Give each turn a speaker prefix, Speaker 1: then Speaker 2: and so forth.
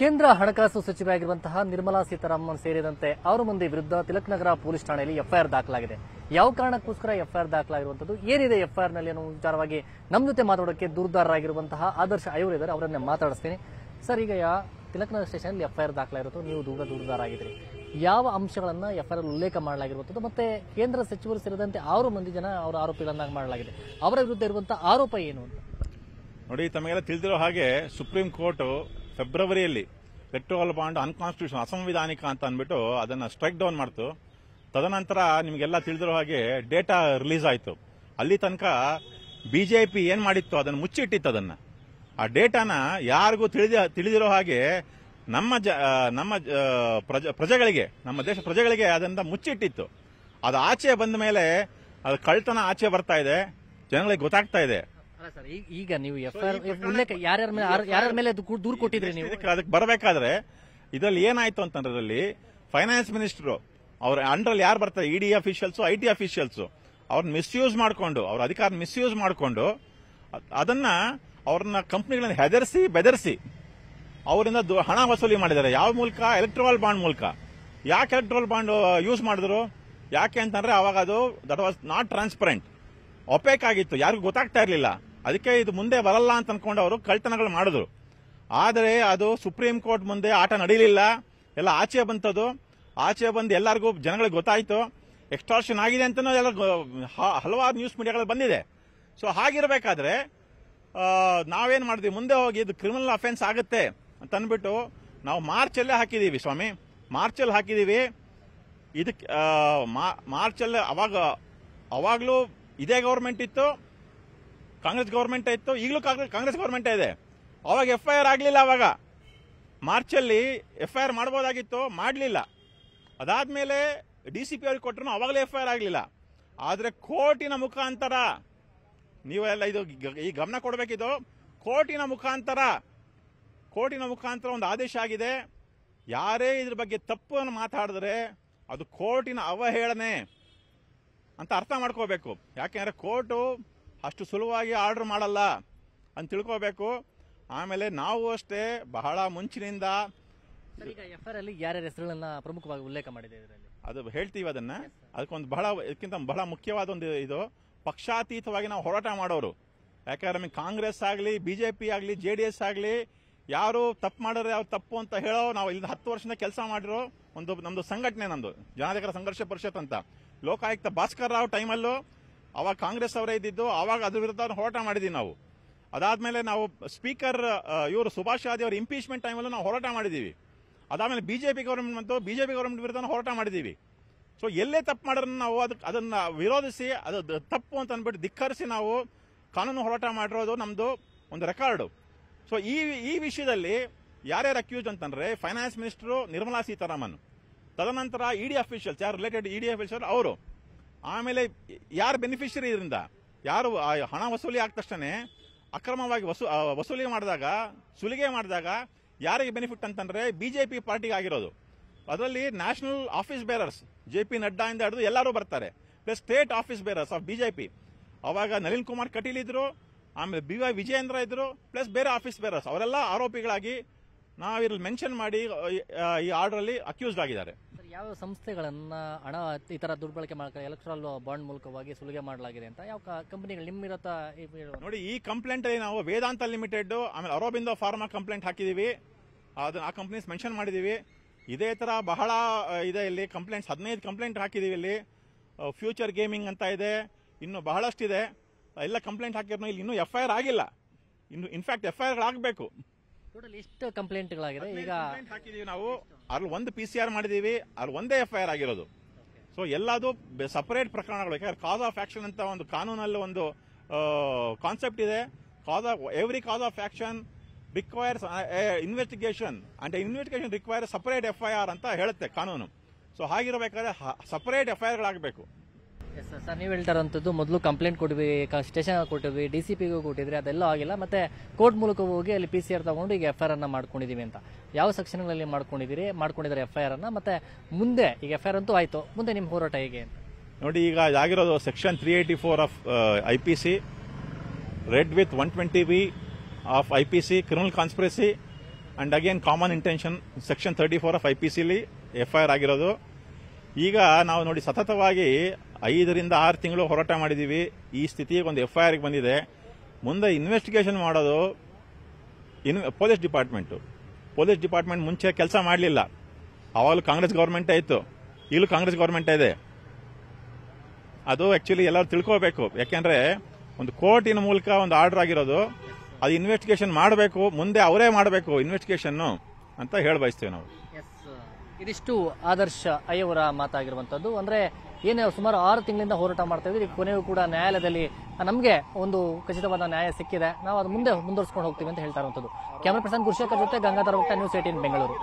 Speaker 1: ಕೇಂದ್ರ ಹಣಕಾಸು ಸಚಿವರಾಗಿರುವಂತಹ ನಿರ್ಮಲಾ ಸೀತಾರಾಮನ್ ಸೇರಿದಂತೆ ಆರು ಮಂದಿ ವಿರುದ್ಧ ತಿಲಕ್ ನಗರ ಪೊಲೀಸ್ ಠಾಣೆಯಲ್ಲಿ ಎಫ್ಐಆರ್ ದಾಖಲಾಗಿದೆ. ಯಾವ ಕಾರಣಕ್ಕೋಸ್ಕರ ಎಫ್ಐಆರ್ ದಾಖಲಾಗಿರುವಂತದ್ದು ಏನಿದೆ ಎಫ್ಐಆರ್ನಲ್ಲಿ ಅನ್ನೋ ವಿಚಾರವಾಗಿ ನಮ್ಮ ಜೊತೆ ಮಾತಾಡೋಕೆ ದೂರದಾರರಾಗಿರುವಂತಹ ಆದರ್ಶ ಇದ್ದಾರೆ, ಅವರನ್ನೇ ಮಾತಾಡಿಸ್ತೀನಿ. ಸರ್, ಈಗ ಯಾ ತಿಲಕ್ ನಗರ ಸ್ಟೇಷನ್ ಎಫ್ಐಆರ್ ದಾಖಲಾಗಿರುತ್ತೋ ನೀವು ದೂರ ಆಗಿದ್ರಿ. ಯಾವ ಅಂಶಗಳನ್ನ ಎಫ್ಐಆರ್ ಉಲ್ಲೇಖ ಮಾಡಲಾಗಿರುವಂತದ್ದು ಮತ್ತೆ ಕೇಂದ್ರ ಸಚಿವರು ಸೇರಿದಂತೆ ಆರು ಮಂದಿ ಜನ ಅವರ ಆರೋಪಿಗಳನ್ನಾಗಿ ಮಾಡಲಾಗಿದೆ. ಅವರ ವಿರುದ್ಧ ಇರುವಂತಹ ಆರೋಪ ಏನು ಅಂತ?
Speaker 2: ನೋಡಿ, ತಮಗೆಲ್ಲ ತಿಳಿದಿರೋ ಹಾಗೆ ಸುಪ್ರೀಂ ಕೋರ್ಟ್ ಫೆಬ್ರವರಿಯಲ್ಲಿ ಪೆಟ್ರೋಲ್ ಬಾಂಡ್ ಅನ್ಕಾನ್ಸ್ಟಿಟ್ಯೂಷನ್ ಅಸಂವಿಧಾನಿಕ ಅಂತ ಅಂದ್ಬಿಟ್ಟು ಅದನ್ನ ಸ್ಟ್ರೈಕ್ ಡೌನ್ ಮಾಡ್ತು. ತದನಂತರ ನಿಮಗೆಲ್ಲ ತಿಳಿದಿರೋ ಹಾಗೆ ಡೇಟಾ ರಿಲೀಸ್ ಆಯಿತು. ಅಲ್ಲಿ ತನಕ ಬಿಜೆಪಿ ಏನು ಮಾಡಿತ್ತು? ಅದನ್ನು ಮುಚ್ಚಿಟ್ಟಿತ್ತು ಅದನ್ನ. ಆ ಡೇಟಾನ ಯಾರಿಗೂ ತಿಳಿದ, ತಿಳಿದಿರೋ ಹಾಗೆ ನಮ್ಮ ಜ ನಮ್ಮ ಪ್ರಜ- ಪ್ರಜೆಗಳಿಗೆ, ನಮ್ಮ ದೇಶ ಪ್ರಜೆಗಳಿಗೆ ಅದನ್ನ ಮುಚ್ಚಿಟ್ಟಿತ್ತು. ಅದು ಆಚೆ ಬಂದ ಮೇಲೆ ಅದು ಕಳ್ತನ ಆಚೆ ಬರ್ತಾ ಇದೆ. ಜನಗಳಿಗೆ ಗೊತ್ತಾಗ್ತಾ ಇದೆ.
Speaker 1: ಅಲ್ಲ ಸರ್ ಈಗ- ನೀವು ಉಲ್ಲೇಖ ಯಾರ್ಯಾರ ಮೇಲೆ ಯಾರ್ಯಾರ ಮೇಲೆ ದೂರು ಕೊಟ್ಟಿದ್ರಿ ನೀವು?
Speaker 2: ಅದಕ್ಕೆ ಬರಬೇಕಾದ್ರೆ ಇದರಲ್ಲಿ ಏನಾಯ್ತು ಅಂತಂದ್ರೆ ಇದರಲ್ಲಿ ಫೈನಾನ್ಸ್ ಮಿನಿಸ್ಟರ್ ಅವ್ರ ಅಂಡರ್ ಯಾರು ಬರ್ತಾರೆ? ED officials I T officials ಅವ್ರನ್ನ ಮಿಸ್ಯೂಸ್ ಮಾಡಿಕೊಂಡು ಅವ್ರ ಅಧಿಕಾರ ಮಿಸ್ಯೂಸ್ ಮಾಡಿಕೊಂಡು ಅದನ್ನ ಅವ್ರನ್ನ ಕಂಪ್ನಿಗಳನ್ನ ಹೆದರಿಸಿ ಬೆದರಿಸಿ ಅವರಿಂದ ಹಣ ವಸೂಲಿ ಮಾಡಿದ್ದಾರೆ. ಯಾವ ಮೂಲಕ? ಎಲೆಕ್ಟ್ರೋಲ್ ಬಾಂಡ್ ಮೂಲಕ. ಯಾಕೆ ಎಲೆಕ್ಟ್ರೋಲ್ ಬಾಂಡ್ ಯೂಸ್ ಮಾಡಿದ್ರು? ಯಾಕೆ ಅಂತಂದ್ರೆ ಅವಾಗ ಅದು that was not transparent opaque ಆಗಿತ್ತು. ಯಾರಿಗೂ ಗೊತ್ತಾಗ್ತಾ ಇರಲಿಲ್ಲ. ಅದಕ್ಕೆ ಇದು ಮುಂದೆ ಬರಲ್ಲ ಅಂತ ಅನ್ಕೊಂಡು ಅವರು ಕಳ್ತನಗಳು ಮಾಡಿದ್ರು. ಆದರೆ ಅದು ಸುಪ್ರೀಂ ಕೋರ್ಟ್ ಮುಂದೆ ಆಟ ನಡೀಲಿಲ್ಲ. ಎಲ್ಲ ಆಚೆ ಬಂತದು. ಆಚೆ ಬಂದು ಎಲ್ಲರಿಗೂ ಜನಗಳಿಗೆ ಗೊತ್ತಾಯಿತು. ಎಕ್ಸ್ಟಾರ್ಷನ್ ಆಗಿದೆ ಅಂತಲೂ ಎಲ್ಲ ಹಲವಾರು ನ್ಯೂಸ್ ಮೀಡಿಯಾಗಳು ಬಂದಿದೆ. ಸೊ ಹಾಗಿರಬೇಕಾದ್ರೆ ನಾವೇನು ಮಾಡಿದ್ವಿ? ಮುಂದೆ ಹೋಗಿ ಇದು ಕ್ರಿಮಿನಲ್ ಅಫೆನ್ಸ್ ಆಗುತ್ತೆ ಅಂತ ಅಂದ್ಬಿಟ್ಟು ನಾವು ಮಾರ್ಚಲ್ಲೇ ಹಾಕಿದೀವಿ ಸ್ವಾಮಿ. ಮಾರ್ಚಲ್ಲಿ ಹಾಕಿದೀವಿ. ಇದಕ್ಕೆ ಮಾರ್ಚಲ್ಲಿ ಅವಾಗ, ಅವಾಗಲೂ ಇದೇ ಗೌರ್ಮೆಂಟ್ ಇತ್ತು. ಕಾಂಗ್ರೆಸ್ ಗೌರ್ಮೆಂಟ್ ಇತ್ತು, ಈಗಲೂ ಕಾಂಗ್ರೆಸ್ ಗೌರ್ಮೆಂಟ್ ಇದೆ. ಅವಾಗ ಎಫ್ ಐ ಆರ್ ಆಗಲಿಲ್ಲ ಅವಾಗ. ಮಾರ್ಚಲ್ಲಿ ಎಫ್ ಐ ಆರ್ ಮಾಡ್ಬೋದಾಗಿತ್ತು, ಮಾಡಲಿಲ್ಲ. ಅದಾದಮೇಲೆ ಡಿ ಸಿ ಪಿ ಅವ್ರಿಗೆ ಕೊಟ್ಟರು ಅವಾಗಲೇ ಎಫ್ ಐ ಆರ್ ಆಗಲಿಲ್ಲ. ಆದರೆ ಕೋರ್ಟಿನ ಮುಖಾಂತರ, ನೀವೆಲ್ಲ ಇದು ಈ ಗಮನ ಕೊಡಬೇಕಿದು ಕೋರ್ಟಿನ ಮುಖಾಂತರ ಕೋರ್ಟಿನ ಮುಖಾಂತರ ಒಂದು ಆದೇಶ ಆಗಿದೆ. ಯಾರೇ ಇದ್ರ ಬಗ್ಗೆ ತಪ್ಪನ್ನು ಮಾತಾಡಿದ್ರೆ ಅದು ಕೋರ್ಟಿನ ಅವಹೇಳನೆ ಅಂತ ಅರ್ಥ ಮಾಡ್ಕೋಬೇಕು. ಯಾಕೆಂದರೆ ಕೋರ್ಟು ಅಷ್ಟು ಸುಲಭವಾಗಿ ಆರ್ಡರ್ ಮಾಡಲ್ಲ ಅಂತ ತಿಳ್ಕೋಬೇಕು. ಆಮೇಲೆ ನಾವು ಅಷ್ಟೇ ಬಹಳ ಮುಂಚಿನಿಂದ
Speaker 1: ಸರಿ ಈಗ ಅಲ್ಲಿ ಯಾರ್ಯಾರ ಹೆಸರುಗಳನ್ನ ಪ್ರಮುಖವಾಗಿ ಉಲ್ಲೇಖ ಮಾಡಿದೆ ಇದರಲ್ಲಿ?
Speaker 2: ಅದು ಹೇಳ್ತೀವಿ ಅದನ್ನ. ಅದಕ್ಕೊಂದು ಬಹಳ ಇದಕ್ಕಿಂತ ಬಹಳ ಮುಖ್ಯವಾದ ಒಂದು ಇದು ಪಕ್ಷಾತೀತವಾಗಿ ನಾವು ಹೋರಾಟ ಮಾಡೋರು. ಯಾಕಂದ್ರೆ ನಮಗೆ ಕಾಂಗ್ರೆಸ್ ಆಗಲಿ ಬಿಜೆಪಿ ಆಗಲಿ ಜೆ ಡಿ ಎಸ್ ಆಗಲಿ ಯಾರು ತಪ್ಪು ಮಾಡಿದ್ರೆ ಯಾವ ತಪ್ಪು ಅಂತ ಹೇಳೋ ನಾವು ಇಲ್ಲಿ ಹತ್ತು ವರ್ಷದಿಂದ ಕೆಲಸ ಮಾಡಿರೋ ಒಂದು ನಮ್ಮದು ಸಂಘಟನೆ ನಮ್ಮದು ಜನಾಧಿಕಾರ ಸಂಘರ್ಷ ಪರಿಷತ್ ಅಂತ. ಲೋಕಾಯುಕ್ತ ಭಾಸ್ಕರ್ ರಾವ್ ಟೈಮಲ್ಲೂ ಅವಾಗ ಕಾಂಗ್ರೆಸ್ ಅವರೇ ಇದ್ದಿದ್ದು, ಅವಾಗ ಅದ್ರ ವಿರುದ್ಧ ಹೋರಾಟ ಮಾಡಿದೀವಿ ನಾವು. ಅದಾದ್ಮೇಲೆ ನಾವು ಸ್ಪೀಕರ್ ಇವರು ಸುಭಾಷ್ ಆದಿ ಅವರ ಇಂಪೀಚ್ಮೆಂಟ್ ಟೈಮಲ್ಲೂ ನಾವು ಹೋರಾಟ ಮಾಡಿದ್ದೀವಿ ಅದಾದ್ಮೇಲೆ ಬಿಜೆಪಿ ಗೌರ್ಮೆಂಟ್ ಬಂತು ಬಿಜೆಪಿ ಗೌರ್ಮೆಂಟ್ ವಿರುದ್ಧ ಹೋರಾಟ ಮಾಡಿದ್ದೀವಿ ಸೊ ಎಲ್ಲೇ ತಪ್ಪು ಮಾಡಿದ್ರೆ ನಾವು ಅದಕ್ಕೆ ಅದನ್ನ ವಿರೋಧಿಸಿ, ಅದು ತಪ್ಪು ಅಂತ ಅಂದ್ಬಿಟ್ಟು ಧಿಕ್ಕರಿಸಿ ನಾವು ಕಾನೂನು ಹೋರಾಟ ಮಾಡಿರೋದು ನಮ್ಮದು ಒಂದು ರೆಕಾರ್ಡು ಸೊ ಈ ಈ ವಿಷಯದಲ್ಲಿ ಯಾರ್ಯಾರು ಅಕ್ಯೂಸ್ ಅಂತಂದ್ರೆ ಫೈನಾನ್ಸ್ ಮಿನಿಸ್ಟರ್ ನಿರ್ಮಲಾ ಸೀತಾರಾಮನ್. ತದನಂತರ ಇಡಿ ಅಫಿಷಿಯಲ್ಸ್ ಯಾರು ರಿಲೇಟೆಡ್ ಇಡಿ ಅಫಿಷಿಯಲ್ ಅವರು. ಆಮೇಲೆ ಯಾರು ಬೆನಿಫಿಷರಿ ಇದರಿಂದ, ಯಾರು ಹಣ ವಸೂಲಿ ಆದ ತಕ್ಷಣ ಅಕ್ರಮವಾಗಿ ವಸೂ ವಸೂಲಿ ಮಾಡಿದಾಗ, ಸುಲಿಗೆ ಮಾಡಿದಾಗ ಯಾರಿಗೆ ಬೆನಿಫಿಟ್ ಅಂತಂದ್ರೆ ಬಿಜೆಪಿ ಪಾರ್ಟಿಗೆ ಆಗಿರೋದು. ಅದರಲ್ಲಿ national office bearers J P Nadda ಇಂದ ಹಿಡಿದು ಎಲ್ಲರೂ ಬರ್ತಾರೆ. Plus state office bearers of BJP ಅವಾಗ ನಳಿನ್ ಕುಮಾರ್ ಕಟೀಲ್ ಇದ್ದರು ಆಮೇಲೆ ಬಿ ವೈ ವಿಜಯೇಂದ್ರ ಇದ್ದರು ಪ್ಲಸ್ ಬೇರೆ ಆಫೀಸ್ ಬೇರರ್ಸ್ ಅವರೆಲ್ಲ ಆರೋಪಿಗಳಾಗಿ ನಾವಿಲ್ಲಿ ಮೆನ್ಷನ್ ಮಾಡಿ ಈ ಆರ್ಡ್ರಲ್ಲಿ ಅಕ್ಯೂಸ್ಡ್ ಆಗಿದ್ದಾರೆ.
Speaker 1: ಯಾವ ಸಂಸ್ಥೆಗಳನ್ನ ಹಣ, ಈ ಥರ ದುರ್ಬಳಕೆ ಮಾಡ್ತಾರೆ ಎಲೆಕ್ಟ್ರಲ್ ಬಾಂಡ್ ಮೂಲಕವಾಗಿ ಸುಲಿಗೆ ಮಾಡಲಾಗಿದೆ ಅಂತ ಯಾವ ಕಂಪನಿಗಳು ನಿಮ್ಮಿರತ್ತ
Speaker 2: ನೋಡಿ, ಈ ಕಂಪ್ಲೇಂಟ್ ಅಲ್ಲಿ ನಾವು ವೇದಾಂತ ಲಿಮಿಟೆಡ್ ಆಮೇಲೆ ಅರೋಬಿಂದೋ ಫಾರ್ಮಾ ಕಂಪ್ಲೇಂಟ್ ಹಾಕಿದೀವಿ. ಅದನ್ನ ಆ ಕಂಪ್ನೀಸ್ ಮೆನ್ಷನ್ ಮಾಡಿದೀವಿ. ಇದೇ ತರ ಬಹಳ ಇದೆ ಇಲ್ಲಿ ಕಂಪ್ಲೇಂಟ್ಸ್, ಹದಿನೈದು ಕಂಪ್ಲೇಂಟ್ ಹಾಕಿದೀವಿ ಇಲ್ಲಿ. ಫ್ಯೂಚರ್ ಗೇಮಿಂಗ್ ಅಂತ ಇದೆ. ಇನ್ನು ಬಹಳಷ್ಟಿದೆ. ಎಲ್ಲ ಕಂಪ್ಲೇಂಟ್ ಹಾಕಿರೋ ಇಲ್ಲಿ ಇನ್ನೂ ಎಫ್ ಐ ಆರ್ ಆಗಿಲ್ಲ. ಇನ್ನು, in fact F I R ಆಗಬೇಕು
Speaker 1: ಟೋಟಲ್ ಎಷ್ಟು ಕಂಪ್ಲೇಂಟ್ಗಳಾಗಿದೆ ಈಗ
Speaker 2: ಹಾಕಿದೀವಿ ನಾವು. ಅಲ್ಲಿ ಒಂದು ಪಿ ಸಿ ಆರ್ ಮಾಡಿದೀವಿ ಅಲ್ಲಿ ಒಂದೇ ಎಫ್ ಐ ಆರ್ ಆಗಿರೋದು. ಸೊ ಎಲ್ಲದು ಸಪರೇಟ್ ಪ್ರಕರಣಗಳು. ಯಾಕಂದ್ರೆ ಕಾಸ್ ಆಫ್ ಆಕ್ಷನ್ ಅಂತ ಒಂದು ಕಾನೂನಲ್ಲಿ ಒಂದು ಕಾನ್ಸೆಪ್ಟ್ ಇದೆ. Cause of every cause of action requires investigation and investigation require separate F I R ಅಂತ ಹೇಳುತ್ತೆ ಕಾನೂನು. ಸೊ ಹಾಗಿರಬೇಕಾದ್ರೆ ಸಪರೇಟ್ ಎಫ್ ಐ ಆರ್ಗಳಾಗಬೇಕು
Speaker 1: ಸರ್. ನೀವು ಹೇಳ್ತಾರಂಥದ್ದು ಮೊದಲು ಕಂಪ್ಲೇಂಟ್ ಕೊಟ್ವಿ ಸ್ಟೇಷನ್ ಕೊಟ್ಟಿದ್ವಿ ಡಿ ಸಿ ಪಿಗೂ ಕೊಟ್ಟಿದ್ರಿ, ಅದೆಲ್ಲ ಆಗಿಲ್ಲ. ಮತ್ತೆ ಕೋರ್ಟ್ ಮೂಲಕ ಹೋಗಿ ಅಲ್ಲಿ ಪಿ ಸಿ ಆರ್ ತಗೊಂಡು ಈಗ ಎಫ್ ಐ ಅನ್ನ ಮಾಡ್ಕೊಂಡಿದೀವಿ ಅಂತ. ಯಾವ ಸೆಕ್ಷನ್ಗಳಲ್ಲಿ ಮಾಡ್ಕೊಂಡಿದ್ದೀರಿ ಮಾಡ್ಕೊಂಡಿದ್ದಾರೆ ಎಫ್ ಐ ಆರ್ ಅನ್ನ. ಮತ್ತೆ ಮುಂದೆ, ಈಗ ಎಫ್ ಐ ಆರ್ ಅಂತೂ ಆಯ್ತು. ಮುಂದೆ ನಿಮ್ಮ ಹೋರಾಟ ಹೇಗೆ
Speaker 2: ನೋಡಿ, ಈಗ ಆಗಿರೋದು section three eighty four of I P C read with one twenty B of I P C criminal conspiracy and again common intention section thirty four of I P ಸಿಲಿ ಆರ್ ಆಗಿರೋದು. ಈಗ ನಾವು ನೋಡಿ, ಸತತವಾಗಿ ಐದರಿಂದ ಆರು ತಿಂಗಳು ಹೋರಾಟ ಮಾಡಿದ್ದೀವಿ ಈ ಸ್ಥಿತಿಗೆ ಒಂದು ಎಫ್ಐಆರ್ ಬಂದಿದೆ. ಮುಂದೆ ಇನ್ವೆಸ್ಟಿಗೇಷನ್ ಮಾಡೋದು ಇನ್ ಪೊಲೀಸ್ ಡಿಪಾರ್ಟ್ಮೆಂಟು ಪೊಲೀಸ್ ಡಿಪಾರ್ಟ್ಮೆಂಟ್ ಮುಂಚೆ ಕೆಲಸ ಮಾಡಲಿಲ್ಲ. ಅವಾಗಲೂ ಕಾಂಗ್ರೆಸ್ ಗೌರ್ಮೆಂಟೇ ಇತ್ತು. ಈಗಲೂ ಕಾಂಗ್ರೆಸ್ ಗೌರ್ಮೆಂಟ್ ಇದೆ. ಅದು ಆ್ಯಕ್ಚುಲಿ ಎಲ್ಲರೂ ತಿಳ್ಕೋಬೇಕು. ಯಾಕೆಂದರೆ ಒಂದು ಕೋರ್ಟಿನ ಮೂಲಕ ಒಂದು ಆರ್ಡರ್ ಆಗಿರೋದು. ಅದು ಇನ್ವೆಸ್ಟಿಗೇಷನ್ ಮಾಡಬೇಕು. ಮುಂದೆ ಅವರೇ ಮಾಡಬೇಕು ಇನ್ವೆಸ್ಟಿಗೇಷನ್ನು ಅಂತ ಹೇಳಿ ಬಯಸ್ತೀವಿ ನಾವು.
Speaker 1: ಇದಿಷ್ಟು ಆದರ್ಶ ಅಯ್ಯವರ ಮಾತಾಗಿರುವಂಥದ್ದು. ಅಂದ್ರೆ ಏನು ಸುಮಾರು ಆರು ತಿಂಗಳಿಂದ ಹೋರಾಟ ಮಾಡ್ತಾ ಇದ್ದೀವಿ ಕೊನೆಗೂ ಕೂಡ ನ್ಯಾಯಾಲಯದಲ್ಲಿ ನಮಗೆ ಒಂದು ಖಚಿತವಾದ ನ್ಯಾಯ ಸಿಕ್ಕಿದೆ. ನಾವು ಅದು ಮುಂದೆ ಮುಂದುವರಿಸ್ಕೊಂಡು ಹೋಗ್ತೀವಿ ಅಂತ ಹೇಳ್ತಾ ಇರುವಂಥದ್ದು. ಕ್ಯಾಮರಾ ಪರ್ಸನ್ ಗುರುಶೇಖರ್ ಜೊತೆ ಗಂಗಾಧರ ನ್ಯೂಸ್ ಏಟೀನ್ ಬೆಂಗಳೂರು.